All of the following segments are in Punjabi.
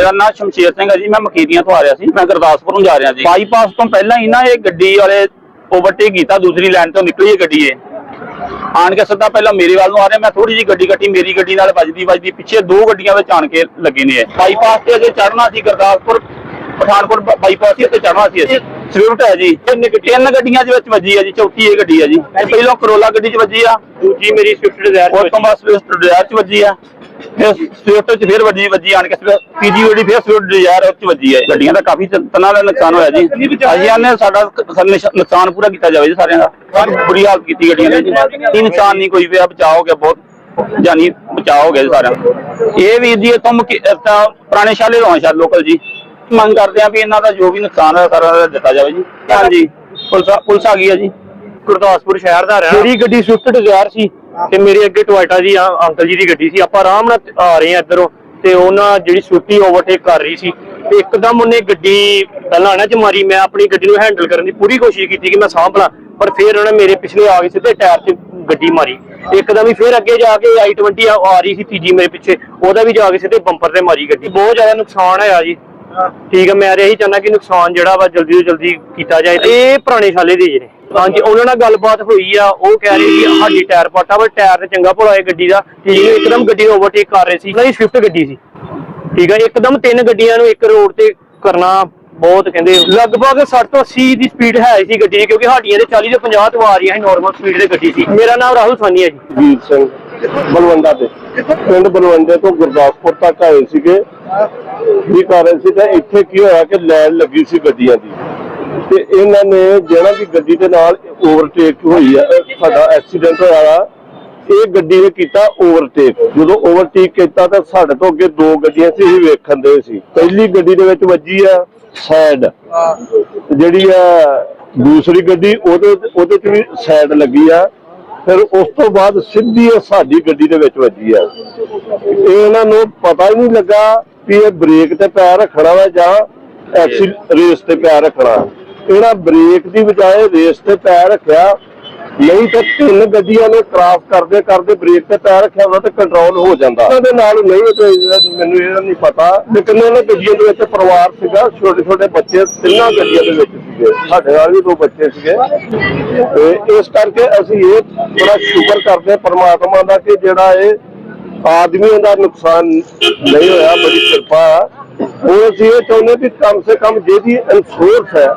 ਮੇਰਾ ਨਾਮ ਸ਼ਮਸ਼ੇਰ ਸਿੰਘ ਹੈ ਜੀ ਮੈਂ ਮਕੀਰੀਆਂ ਤੋਂ ਆ ਰਿਹਾ ਸੀ ਮੈਂ ਗੁਰਦਾਸਪੁਰ ਨੂੰ ਜਾ ਰਿਹਾ ਜੀ ਬਾਈਪਾਸ ਤੋਂ ਪਹਿਲਾਂ ਹੀ ਨਾ ਇਹ ਗੱਡੀ ਵਾਲੇ ਓਵਰਟੇਕ ਕੀਤਾ ਦੂਸਰੀ ਲਾਈਨ ਤੋਂ ਨਿਕਲੀ ਇਹ ਗੱਡੀ ਇਹ। ਆਣ ਕੇ ਸਿੱਧਾ ਪਹਿਲਾਂ ਮੇਰੇ ਵੱਲ ਨੂੰ ਆ ਰਿਹਾ ਮੈਂ ਥੋੜੀ ਜੀ ਗੱਡੀ ਕੱਟੀ ਮੇਰੀ ਗੱਡੀ ਨਾਲ ਵੱਜਦੀ ਵੱਜਦੀ ਪਿੱਛੇ ਦੋ ਗੱਡੀਆਂ ਵਿੱਚ ਆਣ ਕੇ ਲੱਗੇ ਨੇ ਬਾਈਪਾਸ ਤੇ ਅਜੇ ਚੜਨਾ ਸੀ ਗੁਰਦਾਸਪੁਰ ਪਠਾਨਕੋਟ ਬਾਈਪਾਸ ਤੇ ਚੜਨਾ ਸੀ ਅਸੀਂ। ਸਵਿਫਟ ਹੈ ਜੀ। ਤਿੰਨ ਤਿੰਨ ਗੱਡੀਆਂ ਦੇ ਵਿੱਚ ਵੱਜੀ ਹੈ ਜੀ ਚੌਥੀ ਇਹ ਗੱਡੀ ਹੈ ਜੀ। ਪਹਿਲਾਂ ਕਰੋਲਾ ਗੱਡੀ 'ਚ ਵੱਜੀ ਆ। ਦੂਜੀ ਮੇਰੀ ਸਵਿਫਟ ਡਿਜ਼ਾਇਰ ਤੋਂ ਬਾਅਦ ਸਵਿਫਟ ਡਿਜ਼ਾਇਰ 'ਚ ਵੱਜੀ ਆ। ਫਿਰ ਸਵਿਫਟ 'ਚ ਫਿਰ ਵੱਜੀ ਵੱਜੀ ਆਣ ਕੇ ਪੀਜੀ ਗੱਡੀ ਫਿਰ ਸਵਿਫਟ ਡਿਜ਼ਾਇਰ ਉਹ 'ਚ ਵੱਜੀ ਹੈ। ਗੱਡੀਆਂ ਦਾ ਕਾਫੀ ਤਨਾਂ ਦਾ ਨੁਕਸਾਨ ਹੋਇਆ ਜੀ। ਅਸੀਂ ਆਨੇ ਸਾਡਾ ਨੁਕਸਾਨ ਪੂਰਾ ਕੀਤਾ ਜਾਵੇ ਜੀ ਸਾਰਿਆਂ ਦਾ। ਬੁਰੀ ਹਾਲਤ ਕੀਤੀ ਗੱਡੀਆਂ ਨੇ ਜੀ। ਨੁਕਸਾਨ ਨਹੀਂ ਕੋਈ ਪਿਆ ਬਚਾਅ ਹੋ ਗਿਆ ਬਹੁਤ ਜਾਨੀ ਬਚਾਅ ਹੋ ਗਿਆ ਜੀ ਸਾਰਿਆਂ ਦਾ। ਇਹ ਵੀਰ ਜੀ ਇੱਥੋਂ ਮੁਕੀ- ਅਹ ਤਾਂ ਪੁਰਾਣੇ ਸ਼ਾਲੇ ਆ ਸ਼ਾਲ ਲੋਕਲ ਜੀ। ਮੰਗ ਕਰਦੇ ਆ ਵੀ ਇਹਨਾਂ ਦਾ ਜੋ ਵੀ ਨੁਕਸਾਨ ਹੈ ਸਾਰਾ ਦਾ ਦਿੱਤਾ ਜਾਵੇ ਜੀ। ਹਾਂਜੀ। ਪੁਲਿਸ ਆ- ਪੁਲਿਸ ਆ ਗਈ ਹੈ ਜੀ। ਗੁਰਦਾਸਪੁਰ ਸ਼ਹਿਰ ਦਾ ਰਹਿਣਾ ਮੇਰੀ ਗੱਡੀ ਸਵਿਫਟ ਡਿਜ਼ਾਇਰ ਸੀ ਤੇ ਮੇਰੇ ਅੱਗੇ ਟੋਇਟਾ ਜੀ ਆ- ਅੰਕਲ ਜੀ ਦੀ ਗੱਡੀ ਸੀ। ਆਪਾਂ ਆਰਾਮ ਨਾਲ ਆ ਰਹੇ ਆ ਇੱਧਰੋਂ ਤੇ ਉਹਨਾਂ ਜਿਹੜੀ ਸਵਿਫਟੀ ਓਵਰਟੇਕ ਕਰ ਰਹੀ ਸੀ। ਤੇ ਇੱਕਦਮ ਉਹਨੇ ਗੱਡੀ ਪਹਿਲਾਂ ਨਾ ਚ ਮਾਰੀ ਮੈਂ ਆਪਣੀ ਗੱਡੀ ਨੂੰ ਹੈਂਡਲ ਕਰਨ ਦੀ ਪੂਰੀ ਕੋਸ਼ਿਸ਼ ਕੀਤੀ ਕਿ ਮੈਂ ਸਾਂਭ ਲਾਂ ਪਰ ਫਿਰ ਉਹਨੇ ਮੇਰੇ ਪਿਛਲੇ ਆ ਕੇ ਸਿੱਧੇ ਟਾਇਰ 'ਚ ਗੱਡੀ ਮਾਰੀ। ਇੱਕਦਮ ਹੀ ਫਿਰ ਅੱਗੇ ਜਾ ਕੇ i20 ਆ ਆ ਰਹੀ ਸੀ ਤੀਜੀ ਮੇਰੇ ਪਿੱਛੇ ਉਹਦਾ ਵੀ ਜਾ ਕੇ ਸਿੱਧੇ ਬੰਪਰ ਤੇ ਮਾਰੀ ਗੱਡੀ। ਬਹੁਤ ਜ਼ਿਆਦਾ ਨੁਕਸਾਨ ਹੋਇਆ ਜੀ। ਠੀਕ ਹੈ ਮੈਂ ਇਹੀ ਚਾਹੁੰਦਾ ਕਿ ਨੁਕਸਾਨ ਜਿਹੜਾ ਵਾ ਜਲਦੀ ਤੋਂ ਜਲਦੀ ਕੀਤਾ ਜਾਏ ਇਹ ਪੁਰਾਣੇ ਸਾਲੇ ਦੇ ਜਿਹੜੇ ਹਾਂਜੀ ਉਹਨਾਂ ਨਾਲ ਗੱਲਬਾਤ ਹੋਈ ਆ ਉਹ ਕਹਿ ਰਹੇ ਸੀ ਸਾਡੀ ਟਾਇਰ ਪਾਟਾ ਪਰ ਟਾਇਰ ਤੇ ਚੰਗਾ ਭਲਾ ਹੈ ਗੱਡੀ ਦਾ। ਠੀਕ ਹੈ ਇੱਕਦਮ ਗੱਡੀ ਨੂੰ ਓਵਰਟੇਕ ਕਰ ਰਹੇ ਸੀ। ਨਹੀਂ ਸਵਿਫਟ ਗੱਡੀ ਸੀ। ਠੀਕ ਹੈ ਇੱਕਦਮ ਤਿੰਨ ਗੱਡੀਆਂ ਨੂੰ ਇੱਕ ਰੋਡ ਤੇ ਕਰਨਾ ਬਹੁਤ ਕਹਿੰਦੇ ਲਗਭਗ 60 ਤੋਂ 80 ਦੀ ਸਪੀਡ ਹੈ ਸੀ ਗੱਡੀ ਦੀ ਕਿਉਂਕਿ ਸਾਡੀਆਂ ਦੇ 40 ਤੋਂ 50 ਤੋਂ ਆ ਰਹੀਆਂ ਸੀ ਨਾਰਮਲ ਸਪੀਡ ਦੇ ਗੱਡੀ ਸੀ। ਮੇਰਾ ਨਾਮ ਰਾਹੁਲ ਸਾਨੀ ਹੈ ਜੀ। ਵੀਰ ਸਿੰਘ ਬਲਵੰਡਾ ਤੇ ਪਿੰਡ ਬਲਵੰਡੇ ਤੋਂ ਗੁਰਦਾਸਪੁਰ ਤੱਕ ਆਏ ਸੀਗੇ। ਵੀ ਕਰ ਰਹੇ ਸੀ ਤੇ ਇੱਥੇ ਕੀ ਹੋਇਆ ਕਿ ਲਾਈਨ ਲੱਗੀ ਸੀ ਗੱਡੀਆਂ ਦੀ? ਤੇ ਇਹਨਾਂ ਨੇ ਜਿਹੜਾ ਵੀ ਗੱਡੀ ਦੇ ਨਾਲ ਓਵਰਟੇਕ ਹੋਈ ਆ ਸਾਡਾ ਐਕਸੀਡੈਂਟ ਹੋਇਆ ਆ ਇਹ ਗੱਡੀ ਨੇ ਕੀਤਾ ਓਵਰਟੇਕ ਜਦੋਂ ਓਵਰਟੇਕ ਕੀਤਾ ਤਾਂ ਸਾਡੇ ਤੋਂ ਅੱਗੇ ਦੋ ਗੱਡੀਆਂ ਸੀ ਅਸੀਂ ਵੇਖਣ ਦੇ ਸੀ। ਪਹਿਲੀ ਗੱਡੀ ਦੇ ਵਿੱਚ ਵੱਜੀ ਆ ਸਾਈਡ ਜਿਹੜੀ ਆ ਦੂਸਰੀ ਗੱਡੀ, ਉਹਦੇ ਉਹਦੇ ਚ ਵੀ ਸਾਈਡ ਲੱਗੀ ਆ। ਫਿਰ ਉਸ ਤੋਂ ਬਾਅਦ ਸਿੱਧੀ ਇਹ ਸਾਡੀ ਗੱਡੀ ਦੇ ਵਿੱਚ ਵੱਜੀ ਆ। ਇਹ ਇਹਨਾਂ ਨੂੰ ਪਤਾ ਹੀ ਨਹੀਂ ਲੱਗਾ ਕਿ ਇਹ ਬ੍ਰੇਕ ਤੇ ਪੈਰ ਰੱਖਣਾ ਵਾ ਜਾਂ ਐਕਸੀ ਰੇਸ ਤੇ ਪੈਰ ਰੱਖਣਾ। ਇਹਨਾਂ ਬ੍ਰੇਕ ਦੀ ਬਜਾਏ ਰੇਸ ਤੇ ਪੈਰ ਰੱਖਿਆ? ਨਹੀਂ ਤਾਂ ਤਿੰਨ ਗੱਡੀਆਂ ਨੇ ਕ੍ਰਾਸ ਕਰਦੇ ਕਰਦੇ ਬ੍ਰੇਕ ਤੇ ਪੈਰ ਰੱਖਿਆ ਹੁੰਦਾ ਤੇ ਕੰਟਰੋਲ ਹੋ ਜਾਂਦਾ। ਉਹਨਾਂ ਦੇ ਨਾਲ ਨਹੀਂ ਤੇ ਮੈਨੂੰ ਇਹਦਾ ਨਹੀਂ ਪਤਾ। ਲੇਕਿਨ ਇਹਨਾਂ ਗੱਡੀਆਂ ਦੇ ਵਿੱਚ ਪਰਿਵਾਰ ਸੀਗਾ? ਛੋਟੇ ਛੋਟੇ ਬੱਚੇ ਤਿੰਨਾਂ ਗੱਡੀਆਂ ਦੇ ਵਿੱਚ ਸੀਗੇ। ਸਾਡੇ ਨਾਲ ਵੀ ਦੋ ਬੱਚੇ ਸੀਗੇ। ਤੇ ਇਸ ਕਰਕੇ ਅਸੀਂ ਇਹ ਬੜਾ ਸ਼ੁਕਰ ਕਰਦੇ ਹਾਂ ਪਰਮਾਤਮਾ ਦਾ ਕਿ ਜਿਹੜਾ ਇਹ ਆਦਮੀਆਂ ਦਾ ਨੁਕਸਾਨ ਨਹੀਂ ਹੋਇਆ ਬੜੀ ਕਿਰਪਾ। ਹੁਣ ਅਸੀਂ ਇਹ ਚਾਹੁੰਦੇ ਵੀ ਕਮ ਸੇ ਕਮ ਜਿਹਦੀ ਇਨਸ਼ੋਰੈਂਸ ਹੈ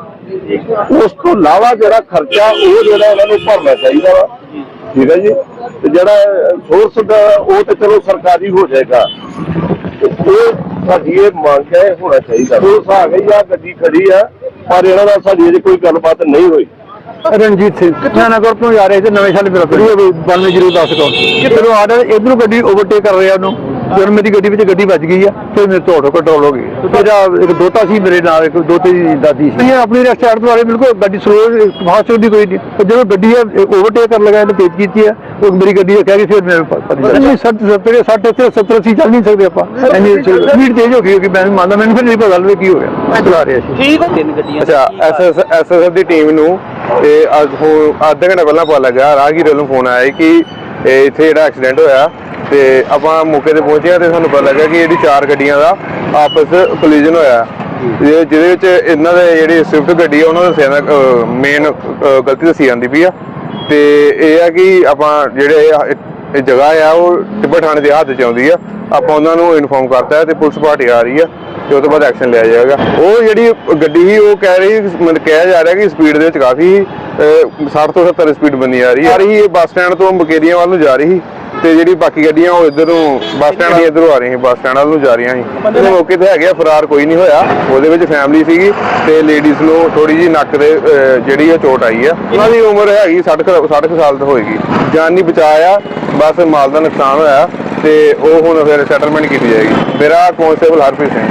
ਉਸ ਤੋਂ ਇਲਾਵਾ ਜਿਹੜਾ ਖਰਚਾ ਉਹ ਜਿਹੜਾ ਇਹਨਾਂ ਨੂੰ ਭਰਨਾ ਚਾਹੀਦਾ ਵਾ। ਠੀਕ ਹੈ ਜੀ? ਤੇ ਜਿਹੜਾ ਸੋਰਸ ਦਾ ਉਹ ਤੇ ਚਲੋ ਸਰਕਾਰੀ ਹੋ ਜਾਏਗਾ। ਉਹ ਸਾਡੀ ਇਹ ਮੰਗ ਹੈ ਹੋਣਾ ਚਾਹੀਦਾ। ਪੁਲਿਸ ਆ ਗਈ ਆ ਗੱਡੀ ਖੜੀ ਆ ਪਰ ਇਹਨਾਂ ਨਾਲ ਸਾਡੀ ਅਜੇ ਕੋਈ ਗੱਲਬਾਤ ਨਹੀਂ ਹੋਈ। ਰਣਜੀਤ ਸਿੰਘ ਨਗਰ ਤੋਂ ਜਾ ਰਹੇ ਸੀ ਨਵੇਂ ਸਾਲ ਮੇਰਾ ਕਰੀ ਬੰਨ ਜਰੂਰ ਦੱਸ ਕੋ ਚਲੋ ਆਰਡਰ ਇਧਰੋਂ ਗੱਡੀ ਓਵਰਟੇਕ ਕਰ ਰਿਹਾ ਉਹਨੂੰ। ਜਦੋਂ ਮੇਰੀ ਗੱਡੀ ਵਿੱਚ ਗੱਡੀ ਵੱਜ ਗਈ ਆ ਫਿਰ ਮੇਰੇ ਤੋਂ ਆਟੋ ਕੰਟਰੋਲ ਹੋ ਗਈ। ਮੇਰਾ ਇੱਕ ਦੋਤਾ ਸੀ ਮੇਰੇ ਨਾਲ ਇੱਕ ਦੋਤੇ ਦੀ ਦਾਦੀ ਸੀ। ਇਹ ਆਪਣੀ ਰਸਤੇ ਤੋਂ ਵਾਲੇ ਬਿਲਕੁਲ ਗੱਡੀ ਸਲੋ ਫਾਸਟ ਹੁੰਦੀ ਕੋਈ ਨਹੀਂ। ਤੇ ਜਦੋਂ ਗੱਡੀ ਓਵਰਟੇਕ ਕਰ ਲਗਾ ਇਹਨੇ ਤੇਜ਼ ਕੀਤੀ ਆ ਉਹ ਮੇਰੀ ਗੱਡੀ ਕਹਿ ਗਈ ਫਿਰ ਮੇਰੇ ਪਤਾ ਨਹੀਂ 60 70 60 ਤੇ 70 ਅਸੀਂ ਚੱਲ ਨਹੀਂ ਸਕਦੇ ਆਪਾਂ। ਇੰਨੀ ਸਪੀਡ ਤੇਜ਼ ਹੋ ਗਈ ਕਿ ਮੈਂ ਵੀ ਮੰਨਦਾ ਮੈਨੂੰ ਫਿਰ ਨਹੀਂ ਪਤਾ ਲੱਗਦਾ ਕੀ ਹੋ ਗਿਆ। ਮੈਂ ਚਲਾ ਰਿਹਾ ਸੀ। ਅੱਛਾ ਐਸਐਸ ਐਸਐਸਐਫ ਦੀ ਟੀਮ ਨੂੰ ਤੇ ਅੱਜ ਹੁਣ ਅੱਧਾ ਘੰਟਾ ਪਹਿਲਾਂ ਪਤਾ ਲੱਗਾ ਰਾਹਗੀਰ ਵੱਲੋਂ ਫੋਨ ਆਇਆ ਕਿ ਇਹ ਇੱਥੇ ਜਿਹੜਾ ਐਕਸੀਡੈਂਟ ਹੋਇਆ ਤੇ ਆਪਾਂ ਮੌਕੇ ਤੇ ਪਹੁੰਚੇ ਹਾਂ ਤੇ ਸਾਨੂੰ ਪਤਾ ਲੱਗਾ ਕਿ ਜਿਹੜੀ ਚਾਰ ਗੱਡੀਆਂ ਦਾ ਆਪਸ ਕੋਲੀਜਨ ਹੋਇਆ। ਜਿਹਦੇ ਜਿਹਦੇ ਵਿੱਚ ਇਹਨਾਂ ਦੇ ਜਿਹੜੀ ਸਵਿਫਟ ਗੱਡੀ ਆ ਉਹਨਾਂ ਦਾ ਦੱਸਿਆ ਮੇਨ ਗਲਤੀ ਦੱਸੀ ਜਾਂਦੀ ਪਈ ਆ। ਤੇ ਇਹ ਆ ਕਿ ਆਪਾਂ ਜਿਹੜੇ ਇਹ ਇਹ ਜਗ੍ਹਾ ਆ ਉਹ ਟਿੱਬਾ ਥਾਣੇ ਦੇ ਹੱਥ ਚ ਆਉਂਦੀ ਆ। ਆਪਾਂ ਉਹਨਾਂ ਨੂੰ ਇਨਫੋਰਮ ਕਰਤਾ ਹੈ ਤੇ ਪੁਲਿਸ ਪਾਰਟੀ ਆ ਰਹੀ ਆ ਤੇ ਉਹ ਤੋਂ ਬਾਅਦ ਐਕਸ਼ਨ ਲਿਆ ਜਾਏਗਾ। ਉਹ ਜਿਹੜੀ ਗੱਡੀ ਸੀ ਉਹ ਕਹਿ ਰਹੀ ਮਤਲਬ ਕਿਹਾ ਜਾ ਰਿਹਾ ਕਿ ਸਪੀਡ ਦੇ ਵਿੱਚ ਕਾਫੀ ਅਹ, 60 ਤੋਂ 70 ਸਪੀਡ ਬੰਨੀ ਆ ਰਹੀ ਆ। ਰਹੀ ਇਹ ਬੱਸ ਸਟੈਂਡ ਤੋਂ ਮਕੇਰੀਆਂ ਵੱਲ ਨੂੰ ਜਾ ਰਹੀ। ਸੀ ਤੇ ਜਿਹੜੀ ਬਾਕੀ ਗੱਡੀਆਂ ਉਹ ਇਧਰੋਂ ਬੱਸ ਸਟੈਂਡ ਦੀ ਇਧਰੋਂ ਆ ਰਹੀਆਂ ਸੀ ਬੱਸ ਸਟੈਂਡ ਵੱਲ ਨੂੰ ਜਾ ਰਹੀਆਂ ਸੀ। ਤੇ ਮੌਕੇ ਤੇ ਹੈਗੇ ਆ, ਫਰਾਰ ਕੋਈ ਨਹੀਂ ਹੋਇਆ। ਉਹਦੇ ਵਿੱਚ ਫੈਮਿਲੀ ਸੀਗੀ ਤੇ ਲੇਡੀਜ਼ ਨੂੰ ਥੋੜੀ ਜੀ ਨੱਕ ਦੇ ਅਹ, ਜਿਹੜੀ ਆ ਚੋਟ ਆਈ ਆ। ਉਹਨਾਂ ਦੀ ਉਮਰ ਹੈਗੀ 60 ਕੁ- 60 ਕੁ ਸਾਲ ਤੋਂ ਹੋਏਗੀ। ਜਾਨ ਨਹੀਂ ਬਚਾਇਆ ਬਸ ਮਾਲ ਦਾ ਨੁਕਸਾਨ ਹੋਇਆ ਤੇ ਉਹ ਹੁਣ ਫਿਰ ਸੈਟਲਮੈਂਟ ਕੀਤੀ ਜਾਏਗੀ। ਮੇਰਾ ਕਨਸਟੇਬਲ ਹਰਪ੍ਰੀਤ ਸਿੰਘ।